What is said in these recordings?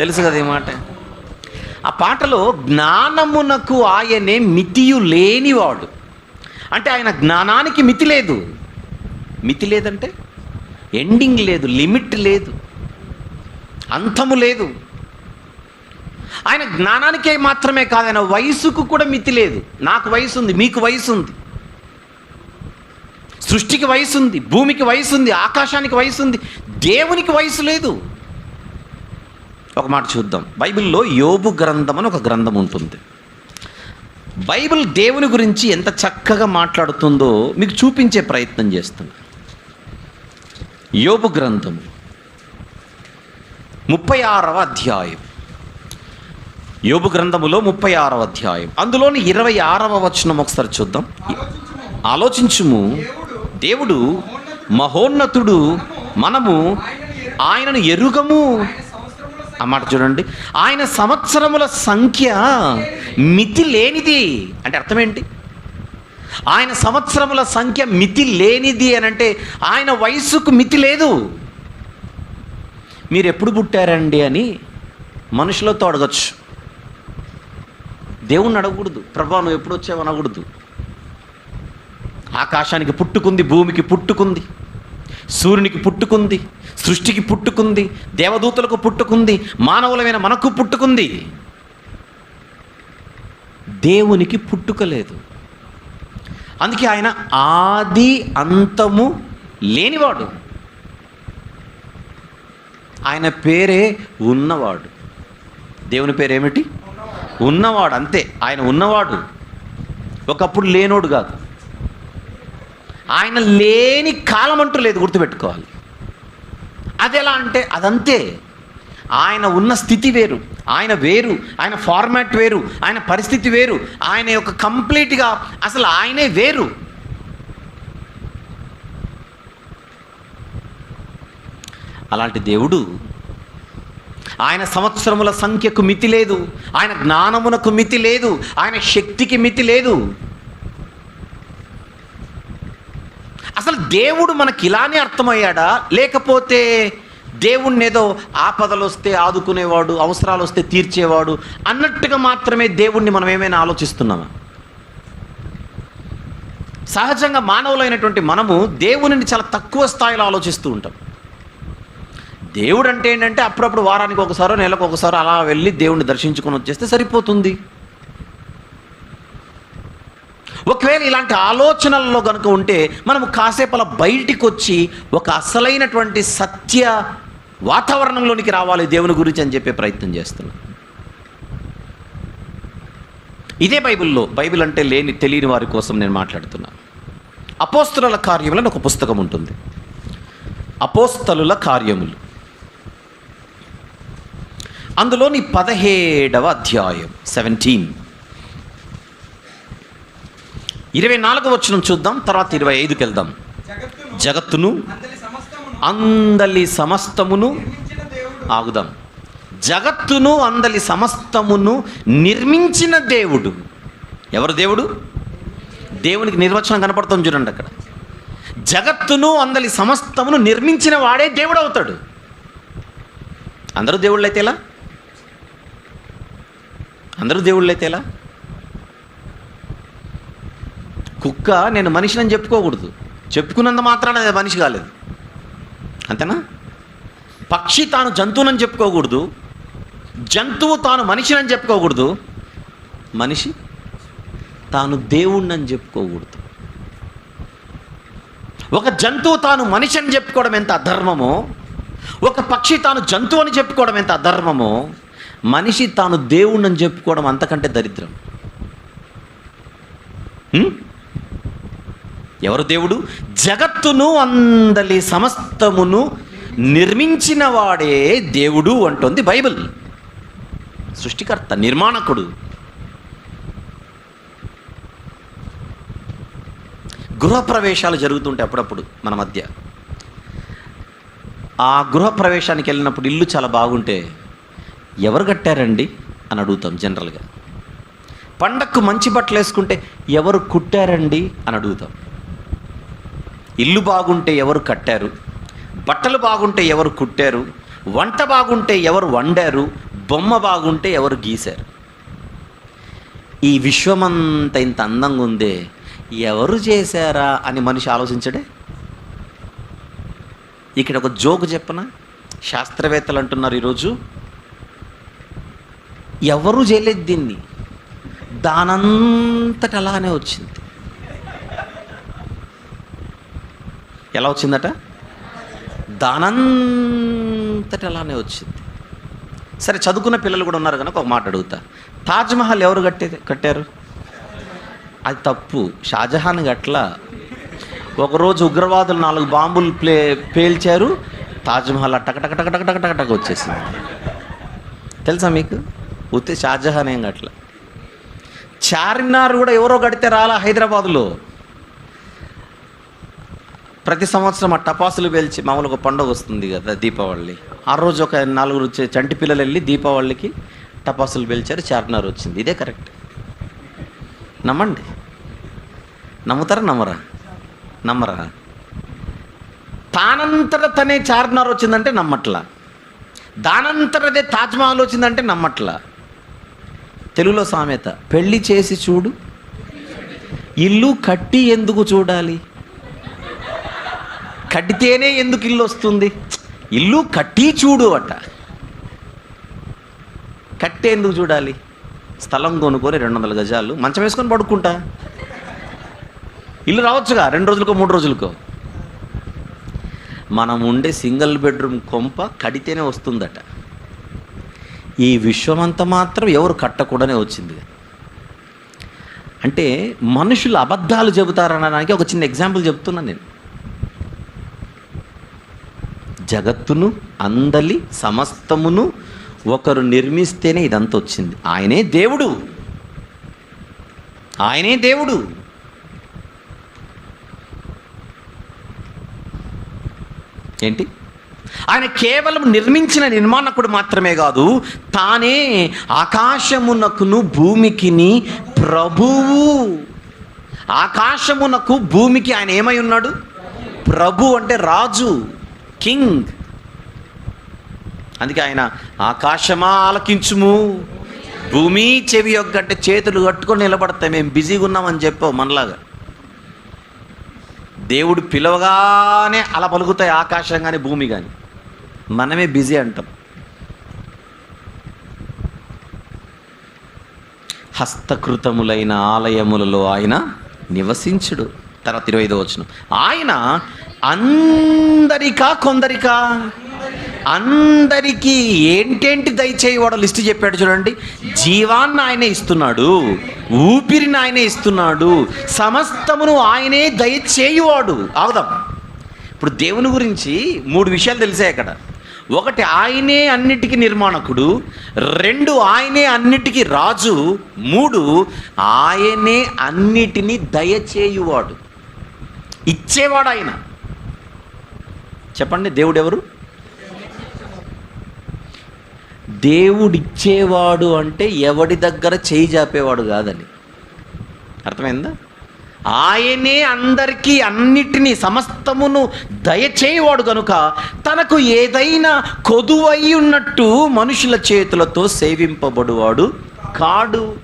తెలుసు కదా ఈ మాట? ఆ పాటలో జ్ఞానమునకు ఆయనే మితియు లేనివాడు. అంటే ఆయన జ్ఞానానికి మితి లేదు. మితి లేదంటే? ఎండింగ్ లేదు లిమిట్ లేదు అంతము లేదు. ఆయన జ్ఞానానికే మాత్రమే కాదు ఆయన వయసుకు కూడా మితి లేదు. నాకు వయసు ఉంది మీకు వయసు ఉంది సృష్టికి వయసు ఉంది భూమికి వయసు ఉంది ఆకాశానికి వయసు ఉంది దేవునికి వయసు లేదు. ఒక మాట చూద్దాం. బైబిల్లో యోబు గ్రంథం అని ఒక గ్రంథం ఉంటుంది. బైబిల్ దేవుని గురించి ఎంత చక్కగా మాట్లాడుతుందో మీకు చూపించే ప్రయత్నం చేస్తుంది యోబు గ్రంథం ముప్పై ఆరవ అధ్యాయం. యోబు గ్రంథములో ముప్పై ఆరవ అధ్యాయం. అందులోని ఇరవై ఆరవ వచనం ఒకసారి చూద్దాం. ఆలోచించుము. దేవుడు మహోన్నతుడు. మనము ఆయనను ఎరుగము. ఆ మాట చూడండి. ఆయన సంవత్సరముల సంఖ్య మితి లేనిది. అంటే అర్థం ఏంటి? ఆయన సంవత్సరముల సంఖ్య మితి లేనిది అని అంటే ఆయన వయస్సుకు మితి లేదు. మీరు ఎప్పుడు పుట్టారండి అని మనుషులతో అడగచ్చు. దేవుణ్ణి అడగకూడదు. ప్రభా నువ్వు ఎప్పుడు వచ్చావు అనకూడదు ఆకాశానికి పుట్టుకుంది భూమికి పుట్టుకుంది. సూర్యునికి పుట్టుకుంది సృష్టికి పుట్టుకుంది దేవదూతలకు పుట్టుకుంది మానవులమైన మనకు పుట్టుకుంది. దేవునికి పుట్టుక లేదు. అందుకే ఆయన ఆది అంతము లేనివాడు. ఆయన పేరే ఉన్నవాడు. దేవుని పేరేమిటి? ఉన్నవాడు. అంతే. ఆయన ఉన్నవాడు. ఒకప్పుడు లేనోడు కాదు. ఆయన లేని కాలం అంటూ లేదు గుర్తుపెట్టుకోవాలి. అది ఎలా అంటే అదంతే. ఆయన ఉన్న స్థితి వేరు ఆయన వేరు ఆయన ఫార్మాట్ వేరు ఆయన పరిస్థితి వేరు ఆయన యొక్క కంప్లీట్గా అసలు ఆయనే వేరు. అలాంటి దేవుడు ఆయన సంవత్సరముల సంఖ్యకు మితి లేదు ఆయన జ్ఞానమునకు మితి లేదు ఆయన శక్తికి మితి లేదు. అసలు దేవుడు మనకి ఇలానే అర్థమయ్యాడా? లేకపోతే దేవుణ్ణి ఏదో ఆపదలు వస్తే ఆదుకునేవాడు అవసరాలు వస్తే తీర్చేవాడు అన్నట్టుగా మాత్రమే దేవుణ్ణి మనం ఏమైనా ఆలోచిస్తున్నామా? సహజంగా మానవులైనటువంటి మనము దేవునిని చాలా తక్కువ స్థాయిలో ఆలోచిస్తూ ఉంటాం. దేవుడు అంటే ఏంటంటే అప్పుడప్పుడు వారానికి ఒకసారో నెలకు ఒకసారో అలా వెళ్ళి దేవుణ్ణి దర్శించుకొని వచ్చేస్తే సరిపోతుంది. ఒకవేళ ఇలాంటి ఆలోచనల్లో కనుక ఉంటే మనం కాసేపు అలా బయటికి వచ్చి ఒక అసలైనటువంటి సత్య వాతావరణంలోనికి రావాలి దేవుని గురించి అని చెప్పే ప్రయత్నం చేస్తున్నాం. ఇదే బైబిల్లో బైబిల్ అంటే లేని తెలియని వారి కోసం నేను మాట్లాడుతున్నా. అపోస్తలుల కార్యములు అని ఒక పుస్తకం ఉంటుంది. అపోస్తలుల కార్యములు. అందులోని పదహేడవ అధ్యాయం సెవెంటీన్ ఇరవై నాలుగు వచనం చూద్దాం తర్వాత ఇరవై ఐదుకి వెళ్దాం. జగత్తును అందరి సమస్తమును అందలి సమస్తమును ఆగుదాం. జగత్తును అందలి సమస్తమును నిర్మించిన దేవుడు. ఎవరు దేవుడు? దేవునికి నిర్వచనం కనపడుతుంది చూడండి అక్కడ. జగత్తును అందలి సమస్తమును నిర్మించిన వాడే దేవుడు అవుతాడు. అందరూ దేవుళ్ళు అయితే ఎలా? అందరూ దేవుళ్ళు అయితే ఎలా? కుక్క నేను మనిషిని చెప్పుకోకూడదు. చెప్పుకున్నంత మాత్రాన అది మనిషి కాలేదు. అంతేనా? పక్షి తాను జంతువునని చెప్పుకోకూడదు. జంతువు తాను మనిషినని చెప్పుకోకూడదు. మనిషి తాను దేవుణ్ణని చెప్పుకోకూడదు. ఒక జంతువు తాను మనిషి అని చెప్పుకోవడం ఎంత అధర్మమో ఒక పక్షి తాను జంతువు అని చెప్పుకోవడం ఎంత అధర్మమో మనిషి తాను దేవుణ్ణని చెప్పుకోవడం అంతకంటే దరిద్రం. ఎవరు దేవుడు? జగత్తును అందలి సమస్తమును నిర్మించిన వాడే దేవుడు అంటుంది బైబిల్. సృష్టికర్త నిర్మాణకుడు. గృహప్రవేశాలు జరుగుతుంటాయి అప్పుడప్పుడు మన మధ్య. ఆ గృహప్రవేశానికి వెళ్ళినప్పుడు ఇల్లు చాలా బాగుంటే ఎవరు కట్టారండి? అని అడుగుతాం జనరల్గా. పండక్కు మంచి బట్టలు వేసుకుంటే ఎవరు కుట్టారండి? అని అడుగుతాం. ఇల్లు బాగుంటే ఎవరు కట్టారు? బట్టలు బాగుంటే ఎవరు కుట్టారు? వంట బాగుంటే ఎవరు వండారు? బొమ్మ బాగుంటే ఎవరు గీశారు? ఈ విశ్వమంత ఇంత అందంగా ఉందే ఎవరు చేశారా అని మనిషి ఆలోచించడే? ఇక్కడ ఒక జోకు చెప్పన? శాస్త్రవేత్తలు అంటున్నారు ఈరోజు ఎవరు చేయలేదు దీన్ని? దానంతట అలానే వచ్చింది. ఎలా వచ్చిందట? దానంతట అలానే వచ్చింది. సరే చదువుకున్న పిల్లలు కూడా ఉన్నారు కనుక ఒక మాట అడుగుతా. తాజ్మహల్ ఎవరు కట్టే కట్టారు? అది తప్పు. షాజహాన్ గట్ల ఒకరోజు ఉగ్రవాదులు నాలుగు బాంబులు ప్లే పేల్చారు. తాజ్మహల్ టకటకటకటకటకటక వచ్చేసింది. తెలుసా మీకు? ఉత్తే షాజహాన్ ఏం గట్ల చార్మినార్ కూడా ఎవరో కడితే రాలా హైదరాబాద్లో? ప్రతి సంవత్సరం ఆ టపాసులు పేల్చి మామూలుగా ఒక పండుగ వస్తుంది కదా దీపావళి. ఆ రోజు ఒక నలుగురు చంటి పిల్లలు వెళ్ళి దీపావళికి టపాసులు పేల్చారు చార్మినార్ వచ్చింది. ఇదే కరెక్ట్. నమ్మండి? నమ్ముతారా నమ్మరా? నమ్మరా? తానంతట తనే చార్మినార్ వచ్చిందంటే నమ్మట్లా. దానంతటదే తాజ్మహల్ వచ్చిందంటే నమ్మట్లా. తెలుగులో సామెత పెళ్ళి చేసి చూడు ఇల్లు కట్టి ఎందుకు చూడాలి? కట్టితేనే ఎందుకు ఇల్లు వస్తుంది? ఇల్లు కట్టి చూడు అట. కట్టే ఎందుకు చూడాలి? స్థలం కొనుక్కొని రెండు వందల గజాలు మంచం వేసుకొని పడుకుంటా. ఇల్లు రావచ్చుగా రెండు రోజులకో మూడు రోజులకో. మనం ఉండే సింగిల్ బెడ్రూమ్ కొంప కడితేనే వస్తుందట. ఈ విశ్వమంతా మాత్రం ఎవరు కట్టకూడనే వచ్చింది. అంటే మనుషులు అబద్ధాలు చెబుతారనడానికి ఒక చిన్న ఎగ్జాంపుల్ చెప్తున్నా నేను. జగత్తును అందలి సమస్తమును ఒకరు నిర్మిస్తేనే ఇదంతా వచ్చింది. ఆయనే దేవుడు. ఆయనే దేవుడు. ఏంటి? ఆయన కేవలం నిర్మించిన నిర్మాణకుడు మాత్రమే కాదు తానే ఆకాశమునకును భూమికిని ప్రభువు. ఆకాశమునకు భూమికి ఆయన ఏమై ఉన్నాడు? ప్రభు అంటే రాజు. కింగ్ అందుకే ఆయన ఆకాశమా ఆలకించుము. భూమి చెవి ఒగ్గంటే చేతులు కట్టుకొని నిలబడతాయి మేము బిజీగా ఉన్నామని చెప్పావు మనలాగా. దేవుడు పిలవగానే అలా పలుకుతాయి ఆకాశం కానీ భూమి కానీ మనమే బిజీ అంటాం. హస్తకృతములైన ఆలయములలో ఆయన నివసించుడు. తర్వాత ఇరవై ఐదో వచ్చిన ఆయన అందరికా కొందరికా? అందరికీ ఏంటేంటి దయచేయవాడో లిస్టు చెప్పాడు చూడండి. జీవాన్ని ఆయనే ఇస్తున్నాడు. ఊపిరిని ఆయనే ఇస్తున్నాడు. సమస్తమును ఆయనే దయచేయువాడు. ఆగుదాం. ఇప్పుడు దేవుని గురించి మూడు విషయాలు తెలిసాయి అక్కడ. ఒకటి ఆయనే అన్నిటికీ నిర్మాణకుడు. రెండు ఆయనే అన్నిటికీ రాజు. మూడు ఆయనే అన్నిటినీ దయచేయువాడు. ఇచ్చేవాడు ఆయన. చెప్పండి దేవుడు ఎవరు దేవుడిచ్చేవాడు అంటే ఎవడి దగ్గర చేయి జాపేవాడు కాదని అర్థమైందా? ఆయనే అందరికీ అన్నిటినీ సమస్తమును దయచేయవాడు కనుక తనకు ఏదైనా కొదువై ఉన్నట్టు మనుషుల చేతులతో సేవింపబడువాడు కాడు.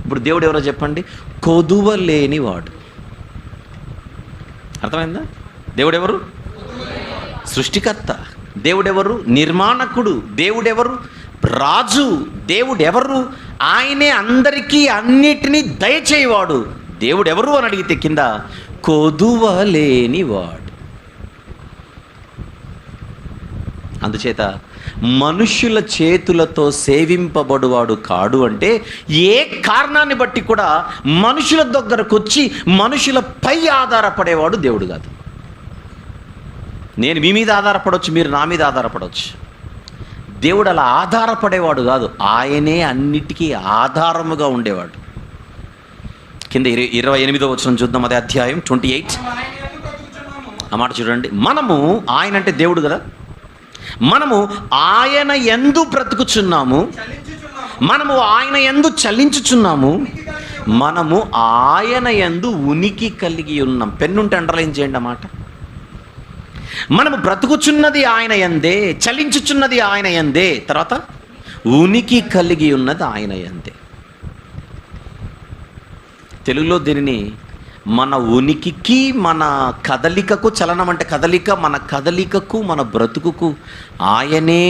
ఇప్పుడు దేవుడు ఎవరో చెప్పండి? కొదువ లేనివాడు అర్థమైందా? దేవుడెవరు? సృష్టికర్త. దేవుడెవరు? నిర్మాణకుడు. దేవుడెవరు? రాజు. దేవుడెవరు? ఆయనే అందరికీ అన్నిటినీ దయచేయవాడు. దేవుడెవరు అని అడిగితే కింద కొదువలేనివాడు. అందుచేత మనుష్యుల చేతులతో సేవింపబడువాడు కాడు అంటే ఏ కారణాన్ని బట్టి కూడా మనుషుల దగ్గరకు వచ్చి మనుషులపై ఆధారపడేవాడు దేవుడు కాదు. నేను మీ మీద ఆధారపడవచ్చు మీరు నా మీద ఆధారపడవచ్చు దేవుడు అలా ఆధారపడేవాడు కాదు. ఆయనే అన్నిటికీ ఆధారముగా ఉండేవాడు. కింద ఇరవై ఇరవై ఎనిమిదో వచ్చిన చూద్దాం అదే అధ్యాయం ట్వంటీ ఎయిట్. ఆ మాట చూడండి. మనము ఆయన అంటే దేవుడు కదా? మనము ఆయన ఎందు బ్రతుకుచున్నాము. మనము ఆయన ఎందు చలించుచున్నాము. మనము ఆయన ఎందు ఉనికి కలిగి ఉన్నాం. పెన్నుంటే అండర్లైన్ చేయండి అన్నమాట మనము బ్రతుకుచున్నది ఆయన ఎందే చలించుచున్నది ఆయన ఎందే తర్వాత ఉనికి కలిగి ఉన్నది ఆయన ఎందే తెలుగులో దీనిని మన ఉనికికి మన కదలికకు చలనం అంటే కదలిక మన కదలికకు మన బ్రతుకుకు ఆయనే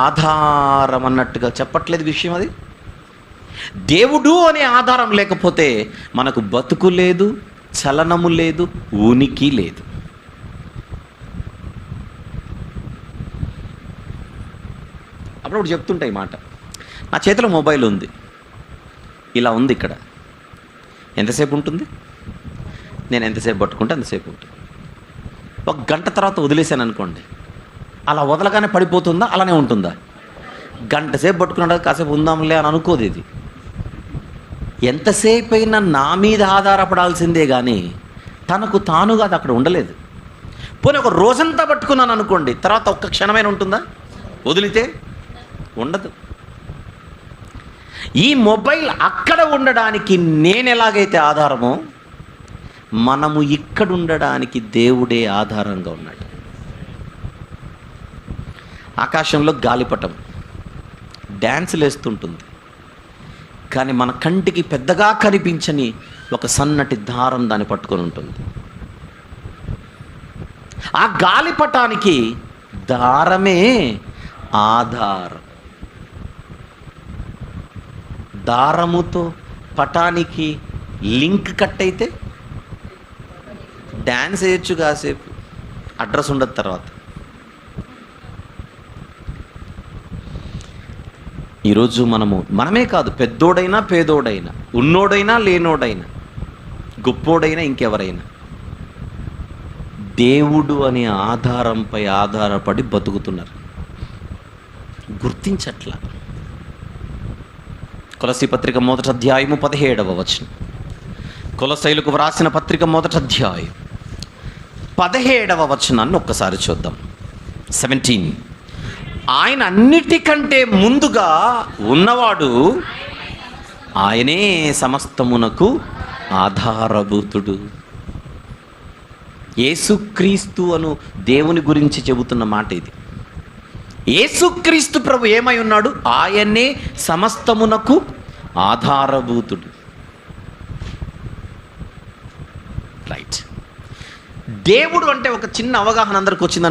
ఆధారం అన్నట్టుగా చెప్పట్లేదు విషయం అది. దేవుడు అనే ఆధారం లేకపోతే మనకు బతుకు లేదు చలనము లేదు ఉనికి లేదు. అప్పుడప్పుడు చెప్తుంటాయి మాట. నా చేతిలో మొబైల్ ఉంది. ఇలా ఉంది ఇక్కడ. ఎంతసేపు ఉంటుంది? నేను ఎంతసేపు పట్టుకుంటే అంతసేపు ఉంటుంది. ఒక గంట తర్వాత వదిలేసాను అనుకోండి. అలా వదలగానే పడిపోతుందా? అలానే ఉంటుందా? గంట సేపు పట్టుకున్నాడు? కాసేపు ఉందాంలే అని అనుకోదు ఇది. ఎంతసేపు అయినా నా మీద ఆధారపడాల్సిందే కానీ తనకు తానుగా అది అక్కడ ఉండలేదు. పోనీ ఒక రోజంతా పట్టుకున్నాను అనుకోండి తర్వాత ఒక్క క్షణమైన ఉంటుందా? వదిలితే ఉండదు. ఈ మొబైల్ అక్కడ ఉండడానికి నేను ఎలాగైతే ఆధారమో మనము ఇక్కడ ఉండడానికి దేవుడే ఆధారంగా ఉన్నాడు. ఆకాశంలో గాలిపటం డ్యాన్సులు వేస్తుంటుంది. కానీ మన కంటికి పెద్దగా కనిపించని ఒక సన్నటి దారం దాన్ని పట్టుకొని ఉంటుంది. ఆ గాలిపటానికి దారమే ఆధారం. దారముతో పటానికి లింక్ కట్ అయితే డ్యాన్స్ వేయచ్చు కాసేపు. అడ్రస్ ఉండదు తర్వాత. ఈరోజు మనము మనమే కాదు పెద్దోడైనా పేదోడైనా ఉన్నోడైనా లేనోడైనా గొప్పోడైనా ఇంకెవరైనా దేవుడు అనే ఆధారంపై ఆధారపడి బతుకుతున్నారు. గుర్తించట్లా. కొలసి పత్రిక మొదటి అధ్యాయము పదిహేడవ వచనం. కులశైలకు వ్రాసిన పత్రిక మొదటి అధ్యాయం. పదిహేడవ వచనాన్ని ఒక్కసారి చూద్దాం. సెవెంటీన్ ఆయన అన్నిటికంటే ముందుగా ఉన్నవాడు ఆయనే సమస్తమునకు ఆధారభూతుడు. యేసుక్రీస్తు అను దేవుని గురించి చెబుతున్న మాట ఇది యేసుక్రీస్తు ప్రభు ఏమై ఉన్నాడు? ఆయనే సమస్తమునకు ఆధారభూతుడు. రైట్ దేవుడు అంటే ఒక చిన్న అవగాహన అందరికి వచ్చింది